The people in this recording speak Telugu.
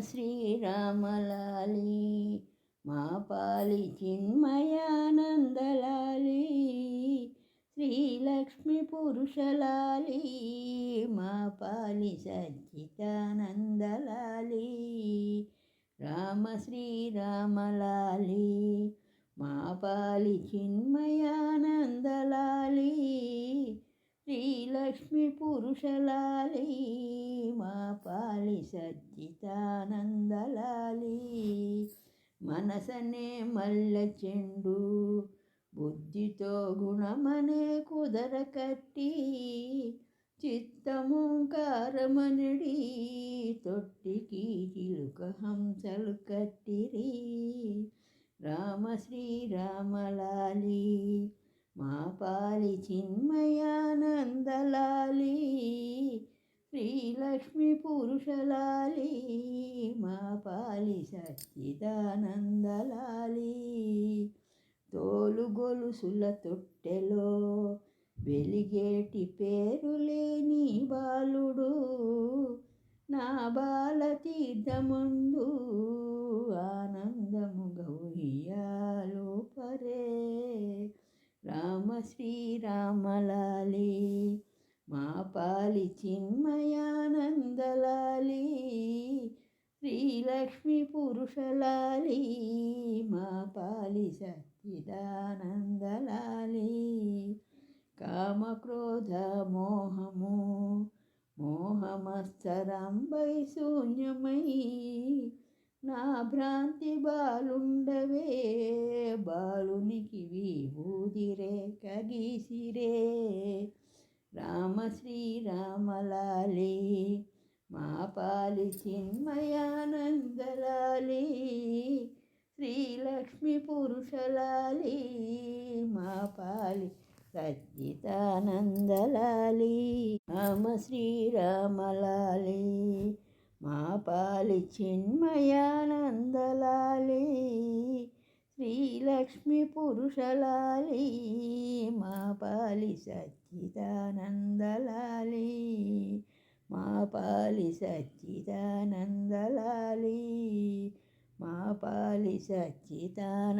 శ్రీరామలాలి మా పాలి చిన్మయానందలాలి శ్రీలక్ష్మి పురుషలాలి మా పాలి సచ్చితానందలాలి రామ శ్రీరామలాలి మా పాలి చిన్మయానందలాలి. శ్రీలక్ష్మి పురుషలాలి మా పాలి సచ్చితానందలాలి మనసనే మల్ల చెండు బుద్ధితో గుణమనే కుదర కట్టి చిత్తమోంకారమనడి తొట్టికి చిలుక హంసలు కట్టిరి. రామ శ్రీరామలాలి మా పాలి చిన్మయాన శ్రీలక్ష్మి పురుషలాలి మా పాలి సచ్చిదానందలాలి. తోలు గొలుసుల తొట్టెలో వెలిగేటి పేరు లేని బాలుడు నా బాల తీర్థముందు ఆనందము గౌరియాలు పరే. రామ శ్రీరామలా పాలి చిన్మయానందలాలి శ్రీలక్ష్మి పురుషలాలి మా పాలి సచ్చిదానందలాలి. కామక్రోధ మోహము మోహమస్తరంబై శూన్యమై నా భ్రాంతి బాలుండవే బాలునికి విభూదిరే కగీసిరే శ్రీరామలాలి మా పాలి చిన్మయానందలాలి శ్రీలక్ష్మి పురుషలాలి మా పాలి సజ్జితానందలాలి రామ శ్రీరామలాలి మా పాలి చిన్మయానందలాలి. శ్రీలక్ష్మి పురుషలాలి మా పాలి సచ్చిదానందలాలి మా పాలి సచ్చిదానందలాలి మా పాలి సచ్చిదానందలాలి.